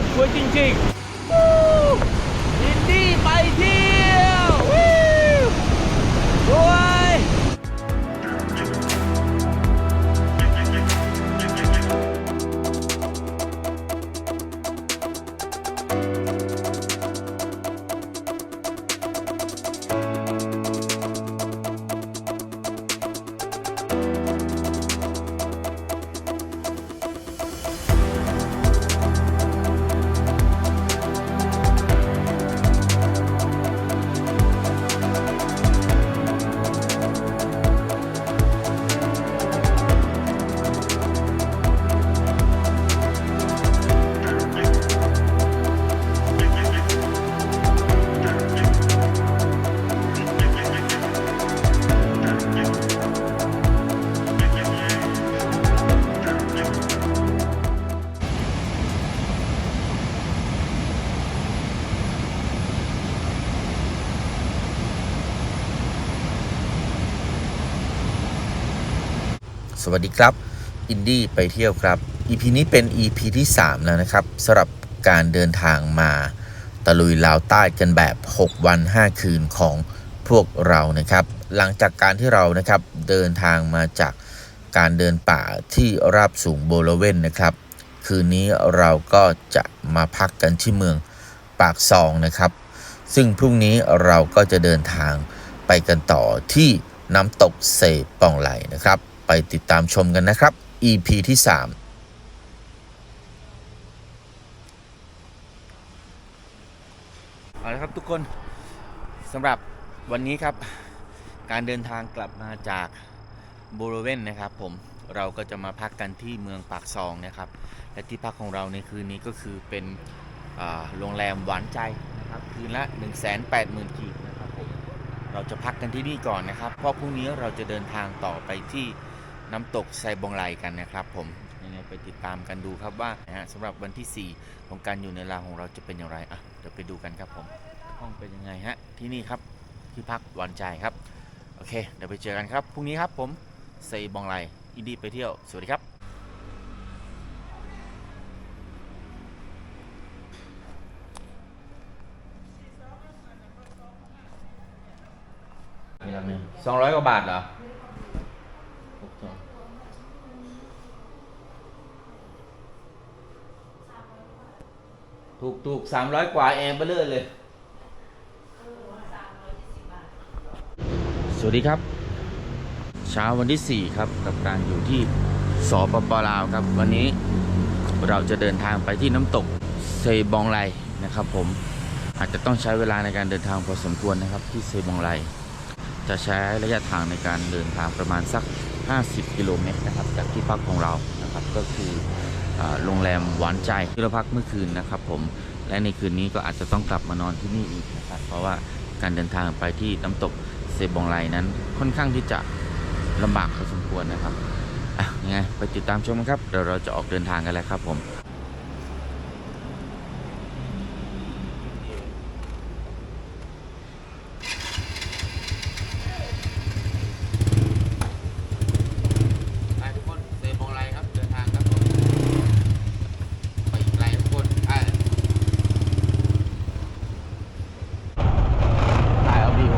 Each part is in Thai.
ตรสวยจริงๆยินดีไปที่ สวัสดีครับอินดี้ไปเที่ยวครับ EP นี้เป็น EP ที่ 3 แล้วนะครับสำหรับการเดินทางมาตะลุยลาวใต้กันแบบ 6 วัน 5 คืนของพวกเรานะครับ หลังจากการที่เรานะครับเดินทางมาจากการเดินป่าที่ราบสูงโบโลเวนนะครับ คืนนี้เราก็จะมาพักกันที่เมืองปากซองนะครับ ซึ่งพรุ่งนี้เราก็จะเดินทางไปกันต่อที่น้ำตกเซปองไหลนะครับ ไปติดตามชมกันนะครับ EP ที่ 3เอาละครับทุกคนสำหรับวันนี้ครับ การเดินทางกลับมาจากบริเวณนะครับ ผมเราก็จะมาพักกันที่เมืองปากซองนะครับ และที่พักของเราในคืนนี้ก็คือเป็นโรงแรมหวานใจนะครับคืนละ 1 8 0 0 0 0กีบนะครับผมเราจะพักกันที่นี่ก่อนนะครับ เพราะพรุ่งนี้เราจะเดินทางต่อไปที่ น้ำตกไซบองไลกันนะครับผมยังไงไปติดตามกันดูครับว่านะฮะสำหรับวันที่ 4 ของการอยู่ในลาวของเราจะเป็นอย่างไรอะเดี๋ยวไปดูกันครับผมห้องเป็นยังไงฮะที่นี่ครับที่พักหวานใจครับโอเค เดี๋ยวไปเจอกันครับพรุ่งนี้ครับผมเซบองไลอินดี้ไปเที่ยวสวัสดีครับมีลำหนึ่งสองร้อยกว่าบาทเหรอ ถูกถูกสามร้อยกว่าเองไปเรื่อยเลย สวัสดีครับ เช้าวันที่ 4 ครับ กับการอยู่ที่สปปลาวครับ วันนี้เราจะเดินทางไปที่น้ำตกเซบองไลนะครับผมอาจจะต้องใช้เวลาในการเดินทางพอสมควรนะครับที่เซบองไลจะใช้ระยะทางในการเดินทางประมาณสัก 50 กิโลเมตรนะครับ จากที่พักของเรานะครับก็คือ โรงแรมหวานใจที่เราพักเมื่อคืนนะครับผมและในคืนนี้ก็อาจจะต้องกลับมานอนที่นี่อีกนะครับเพราะว่าการเดินทางไปที่น้ำตกเซบองไลนั้นค่อนข้างที่จะลำบากพอสมควรนะครับอะยังไงไปติดตามชมกันครับเดี๋ยวเราจะออกเดินทางกันแล้วครับผม ไปทุกคนเซบองไลครับเดินทางครับผมไปอีกไกลทุกคนไปถ่ายเอาวิว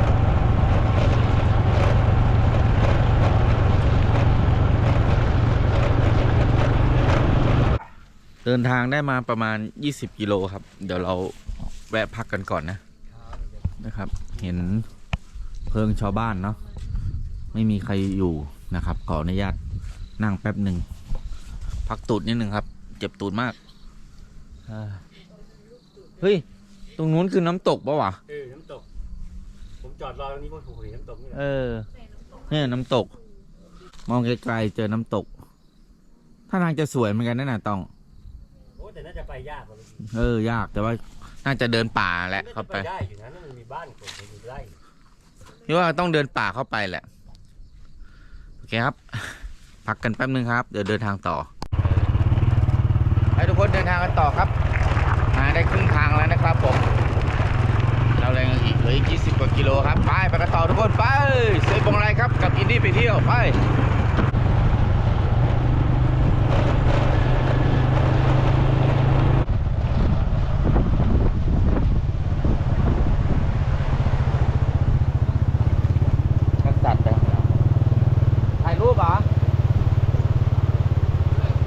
เดิ นทางได้มาประมาณ 20 กิโลครับ เดี๋ยวเราแวะพักกันก่อนนะนะครับ เห็นเพิงชาวบ้านเนาะไม่มีใครอยู่นะครับ ขออนุญาตนั่งแป๊บหนึ่งพักตูดนิดหนึ่งครับ เจ็บตูดมากอ่าเฮ้ย ตรงนู้นคือน้ำตกปะวะเออน้ำตก ผมจอดรอตรงนี้ผมเห็นน้ำตกนี่แหละเออเนี่ยน้ำตก มองไกลๆเจอน้ำตก ถ้าทางจะสวยเหมือนกันนั่นน่ะต้องโอ้ แต่น่าจะไปยากกว่าเออ ยากแต่ว่าน่าจะเดินป่าแหละเข้าไปได้อยู่นะนั่นมันมีบ้านคนอยู่ไร่พี่ว่าต้องเดินป่าเข้าไปแหละโอเคครับ พักกันแป๊บนึงครับ เดี๋ยวเดินทางต่อให้ทุกคนเดินทางกันต่อครับมาได้ครึ่งทางแล้วนะครับผม เราแรงอีกเหลืออีก 20 กว่ากิโลครับ ไปไปกันต่อทุกคนไปเซยบงไรครับ กับอินดี้ไปเที่ยวไป ก็จัดไปถ่ายรูปเหรอ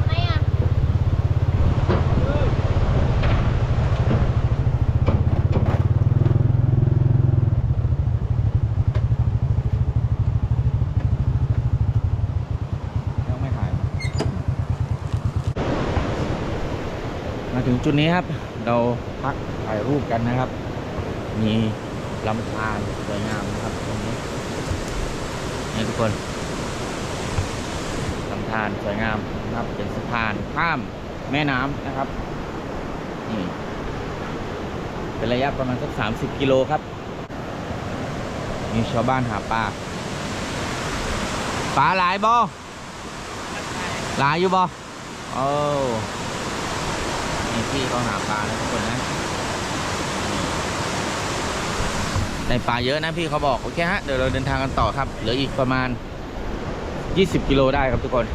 ไม่อะ ยังไม่ถ่าย มาถึงจุดนี้ครับ เราพักถ่ายรูปกันนะครับ มีลำธารสวยงามนะครับตรงนี้นี่ทุกคนลำธารสวยงามนะครับ เป็นสะพานข้ามแม่น้ำนะครับนี่เป็นระยะประมาณสักสามสิบกิโลครับ มีชาวบ้านหาปลาปลาหลายบ่หลายอยู่บ่โอ้ นี่พี่เขาหาปลานะทุกคนนะในปลาเยอะนะพี่เขาบอก โอเคฮะ เดี๋ยวเราเดินทางกันต่อครับ เหลืออีกประมาณ 20 กิโลได้ครับทุกคน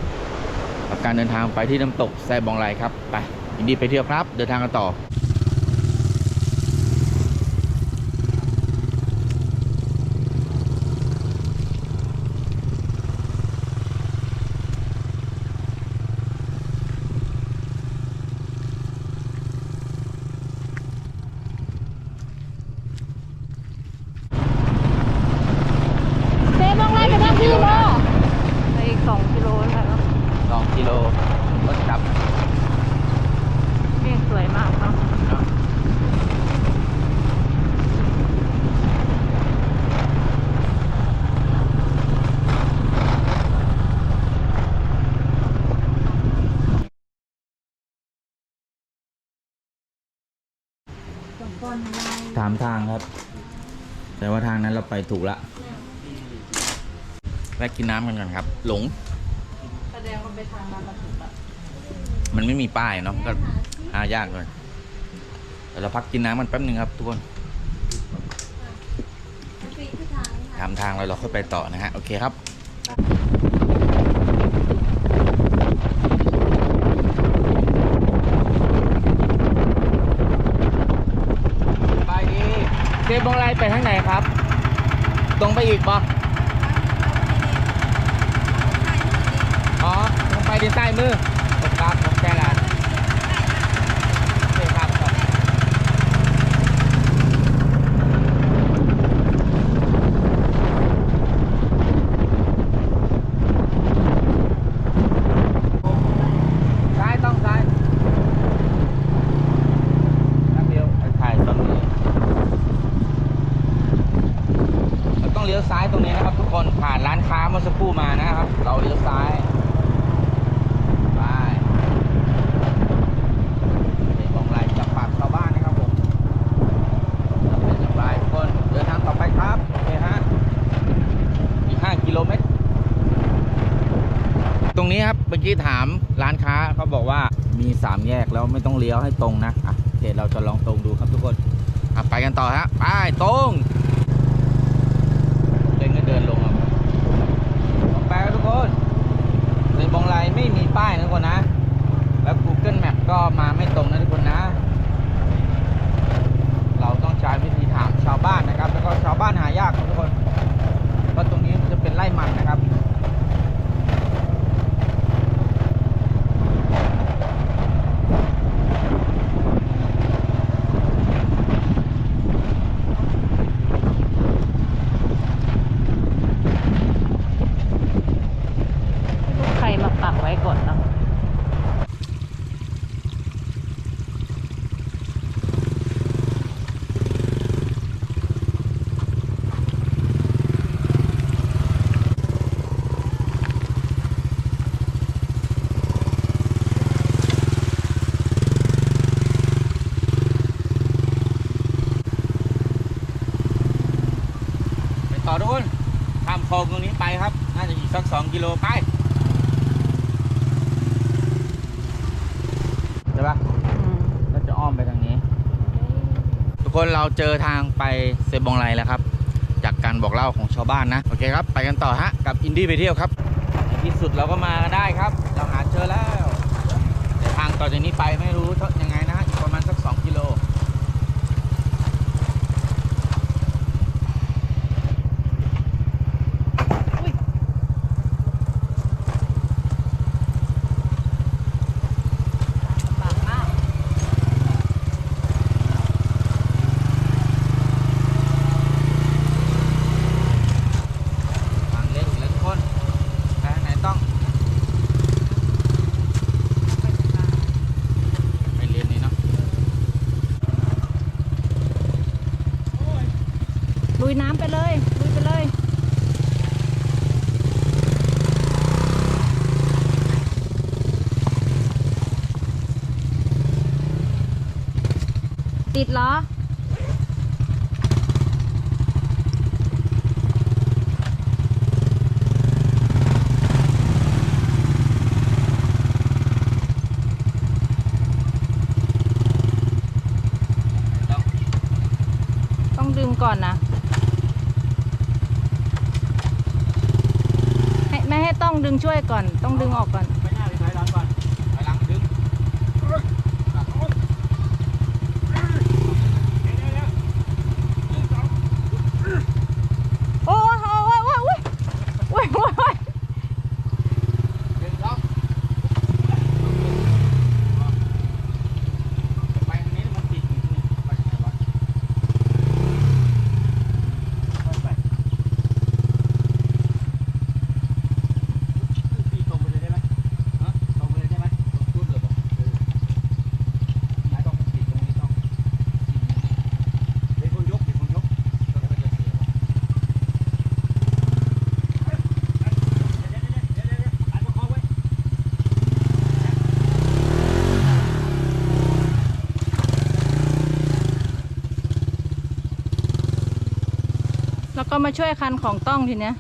กับการเดินทางไปที่น้ำตกแซบองไลครับ ไปยินดีไปเที่ยวครับ เดินทางกันต่อ เซมองไล่ไปทางพี่บ่ไปอีกสองกิโลแล้วครับ สองกิโลรถกลับ เมฆสวยมากครับ เนาะ ถามทางครับ แต่ว่าทางนั้นเราไปถูกละแวะกินน้ำกันก่อนครับ หลง แสดงว่าไปทางนั้นมาถึงละมันไม่มีป้ายเนาะก็หายากเลยเดี๋ยวเราพักกินน้ำมันแป๊บหนึงครับทุกคนถามทางแล้วเราค่อยไปต่อนะฮะ โอเคครับ ไปดีเซ ฟบงไลไปทางไหนครับ ตรงไปอีกปะอ๋อ ตรงไปดินใต้มือผมครับผมแก้ร้านโอเคครับครับซ้ายต้องซ้ายนักเดียวถ่ายตรงนี้ เราต้องเลี้ยวซ้ายตรงนี้นะครับทุกคนผ่านร้านค้าเมื่อสักครู่มานะครับ เราเลี้ยวซ้ายไปเป็นกองไลจับปากชาวบ้านนะครับผมเป็นจับปลายทุกคนเดินทางต่อไปครับโอเคฮะอีก 5 กิโลเมตร ตรงนี้ครับเมื่อ กี้ถามร้านค้าเขาบอกว่ามีสามแยกแล้วไม่ต้องเลี้ยวให้ตรงนะอะโอเคเราจะลองตรงดูครับทุกคนอะไปกันต่อฮะไปตรงเล่นก็เดินลงอะออกไปครับทุกคนในบองไลไม่มีป้ายนะทุกคนนะ แล้ว Google Map ก็มาไม่ตรงนะทุกคนนะ เราต้องใช้วิธีถามชาวบ้านนะครับ แล้วก็ชาวบ้านหายากครับทุกคนเพราะตรงนี้มันจะ เจอทางไปเซบองไลแล้วครับ จากการบอกเล่าของชาวบ้านนะ โอเคครับ ไปกันต่อฮะ กับอินดี้ไปเที่ยวครับที่สุดเราก็มาได้ครับ เราหาเจอแล้วแต่ทางต่อจากนี้ไปไม่รู้่อนนะไม่ให้ต้องดึงช่วยก่อน ต้องดึงออกก่อน มาช่วยคันของต้องทีเนี้ย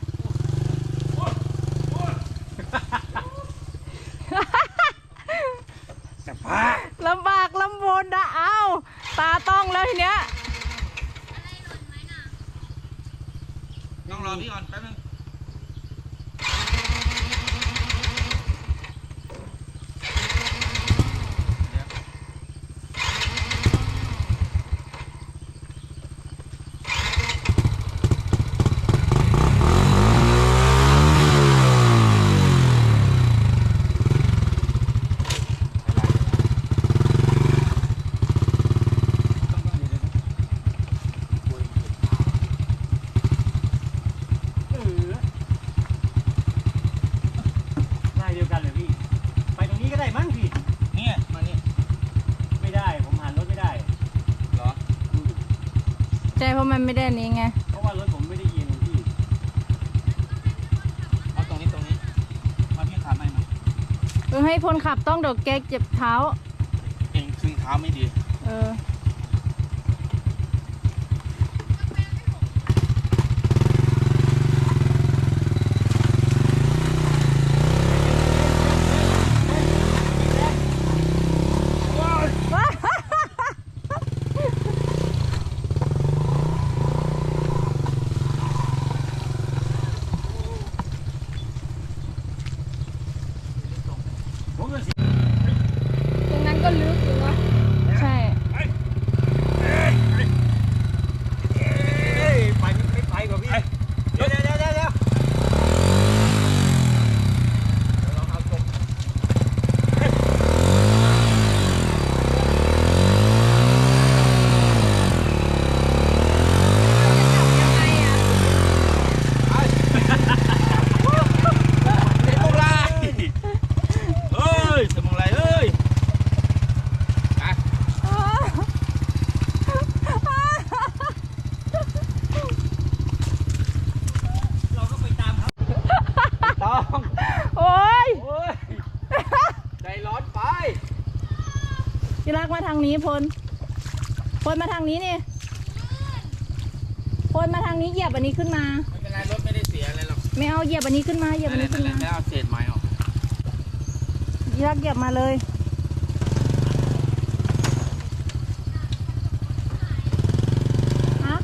คนขับต้องเดกแก๊กเจ็บเท้า เองขึ้นเท้าไม่ดี เออ ตรงนั้นก็ลึกอยู่นะ นี้เหยียบอันนี้ขึ้นมา ไม่เป็นไรรถไม่ได้เสียอะไรหรอกไม่เอาเหยียบอันนี้ขึ้นมาเหยียบอันนี้ขึ้นมาแล้วเอาเศษไม้ออกยักเหยียบมาเลย ฮะ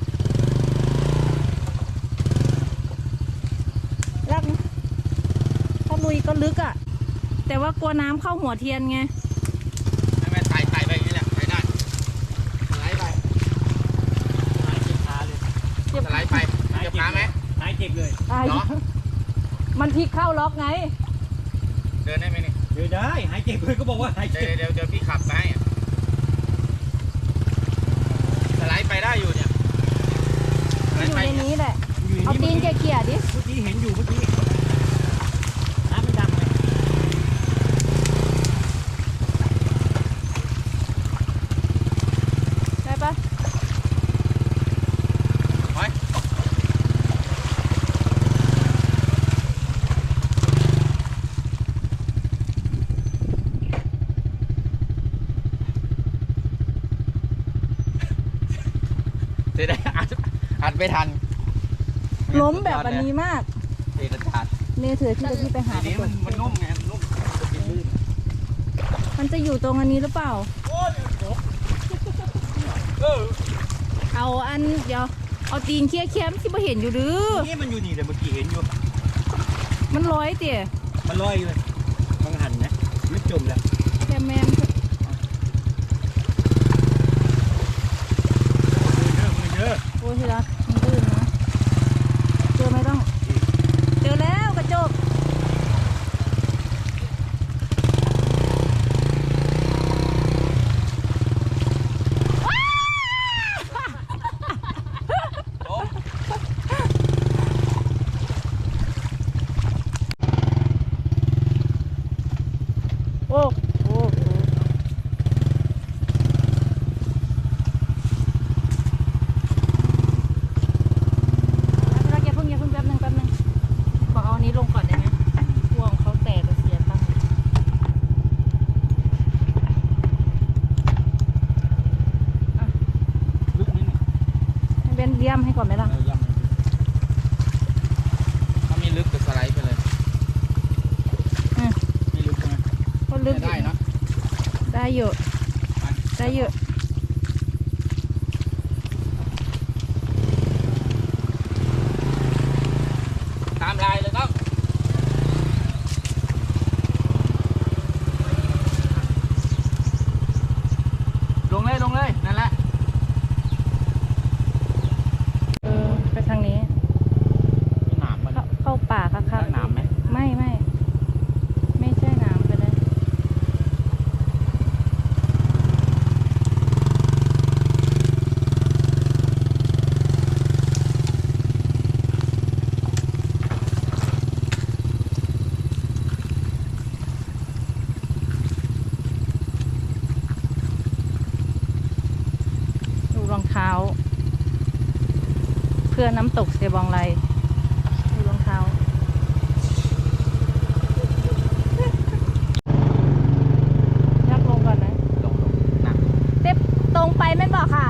ลักถ้าลุยก็ลึกอะ แต่ว่ากลัวน้ำเข้าหัวเทียนไง บเลยอะเหรอมันพลิกเข้าล็อกไง เดินได้ไหมนี่เดินได้หายเจ็บเลยก็บอกว่าหายเดี๋เจ็ยวบเดี๋ยวเดี๋ยวพี่ขับไปให้อะสไลด์ไปได้อยู่เนี่ยสไลอยู่ด์ไปในนี้แหละอยู่เอาตีนนี่เกี่ยๆดิ เมื่อกี้เห็นอยู่เมื่อกี้น้ำมันดำเลยได้ปะ ไว้เสียดายอัดอัด ไม่ทันล้มแบบอันนี้มากเอกสารเนเถือที่จะที่ไปหาทีนี้มันมันนุ่มไงมันนุ่มจะเป็นลื่นมันจะอยู่ตรงอันนี้หรือเปล่า โอ้ยโอ้เออเอาอันเดี๋ยวเอาตีนเคี้ยเคี้ยมที่ไ่เห็นอยู่หรือ นี่มันอยู่นี่แต่เมื่อกี้เห็นอยู่ มันร้อยเตี๋ยมันลอยอยู่เลยบางหันนะไม่จมแล้ว ไม่บอกค่ะ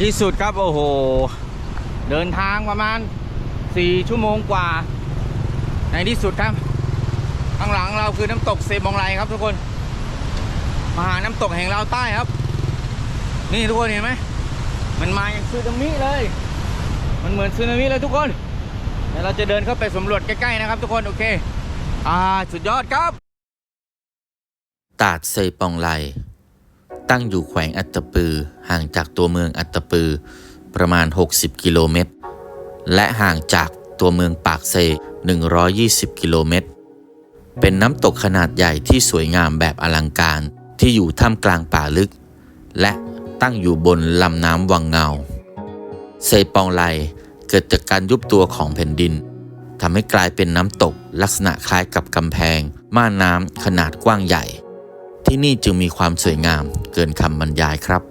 ที่สุดครับโอ้โห เดินทางประมาณ4ชั่วโมงกว่า ในที่สุดครับ ข้างหลังเราคือน้ำตกเซบองไลครับทุกคนมาหาน้ำตกแห่งลาวใต้ครับ นี่ทุกคนเห็นไหมมันมาอย่างซึนามิเลย มันเหมือนซึนามิเลยทุกคนเดี๋ยวเราจะเดินเข้าไปสำรวจใกล้ๆนะครับ ทุกคนโอเค อ่าสุดยอดครับ ตาดเซปองไล ตั้งอยู่แขวงอัตตปือ ห่างจากตัวเมืองอัตตปือ ประมาณ 60 กิโลเมตร และห่างจากตัวเมืองปากเซ 120 กิโลเมตร เป็นน้ำตกขนาดใหญ่ที่สวยงามแบบอลังการที่อยู่ท่ามกลางป่าลึก และตั้งอยู่บนลำน้ำวังเงา เซปองไลเกิดจากการยุบตัวของแผ่นดินทำให้กลายเป็นน้ำตกลักษณะคล้ายกับกำแพง ม่านน้ำขนาดกว้างใหญ่ ที่นี่จึงมีความสวยงามเกินคำบรรยายครับ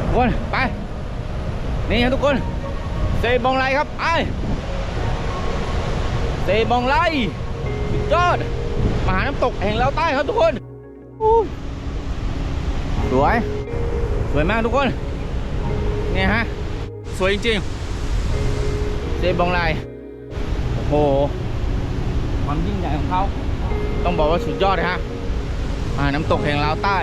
ทุกคนไป นี่ครับทุกคนเซบองไลครับไอเซบองไลสุดยอดมหาน้ำตกแห่งลาวใต้ครับทุกคนสวยสวยมากทุกคนเนี่ยฮะสวยจริงๆเซบองไลโอ้โหความยิ่งใหญ่ของเขาต้องบอกว่าสุดยอดเลยฮะมหาน้ำตกแห่งลาวใต้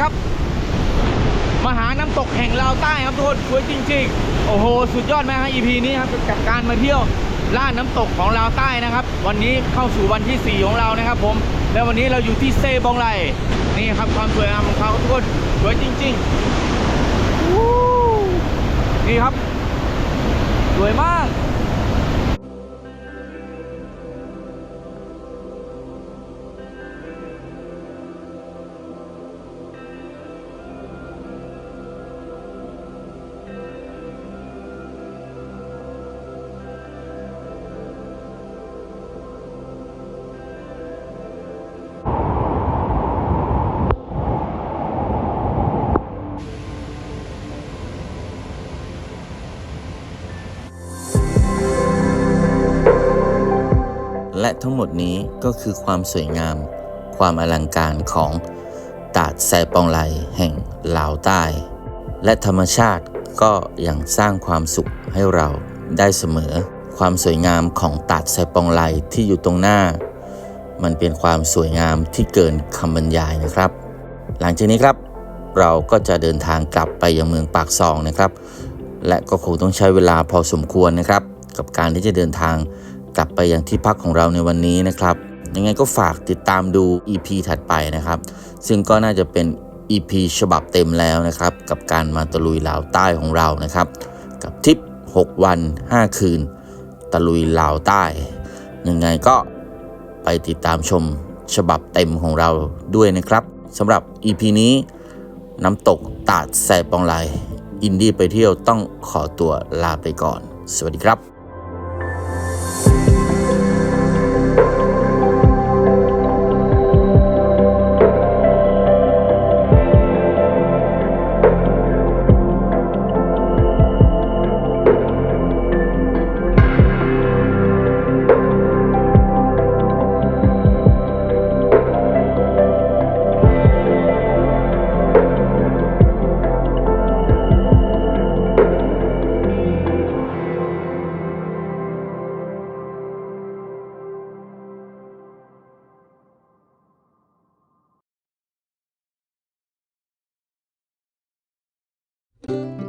ครับ มหาน้ำตกแห่งลาวใต้ครับทุกคนสวยจริง ๆ โอ้โห สุดยอดไหมฮะ EP นี้ครับกับการมาเที่ยวล่าน้ำตกของลาวใต้นะครับ วันนี้เข้าสู่วันที่ 4 ของเรานะครับ ผมและวันนี้เราอยู่ที่เซบองไลนี่ครับความสวยงามของเขาทุกคนสวยจริงๆนี่ครับสวยมาก ทั้งหมดนี้ก็คือความสวยงาม ความอลังการของตาดแซปองไลแห่งลาวใต้ และธรรมชาติก็ยังสร้างความสุขให้เราได้เสมอ ความสวยงามของตาดแซปองไลที่อยู่ตรงหน้า มันเป็นความสวยงามที่เกินคำบรรยายนะครับ หลังจากนี้ครับ เราก็จะเดินทางกลับไปยังเมืองปากซองนะครับ และก็คงต้องใช้เวลาพอสมควรนะครับ กับการที่จะเดินทาง กลับไปยังที่พักของเราในวันนี้นะครับ ยังไงก็ฝากติดตามดู EP ถัดไปนะครับ ซึ่งก็น่าจะเป็น EP ฉบับเต็มแล้วนะครับ กับการมาตะลุยลาวใต้ของเรานะครับ กับทริป 6 วัน 5 คืน ตะลุยลาวใต้ ยังไงก็ไปติดตามชมฉบับเต็มของเราด้วยนะครับสำหรับ EP นี้น้ำตกตาดแซปองไลอินดี้ไปเที่ยวต้องขอตัวลาไปก่อน สวัสดีครับ ๆ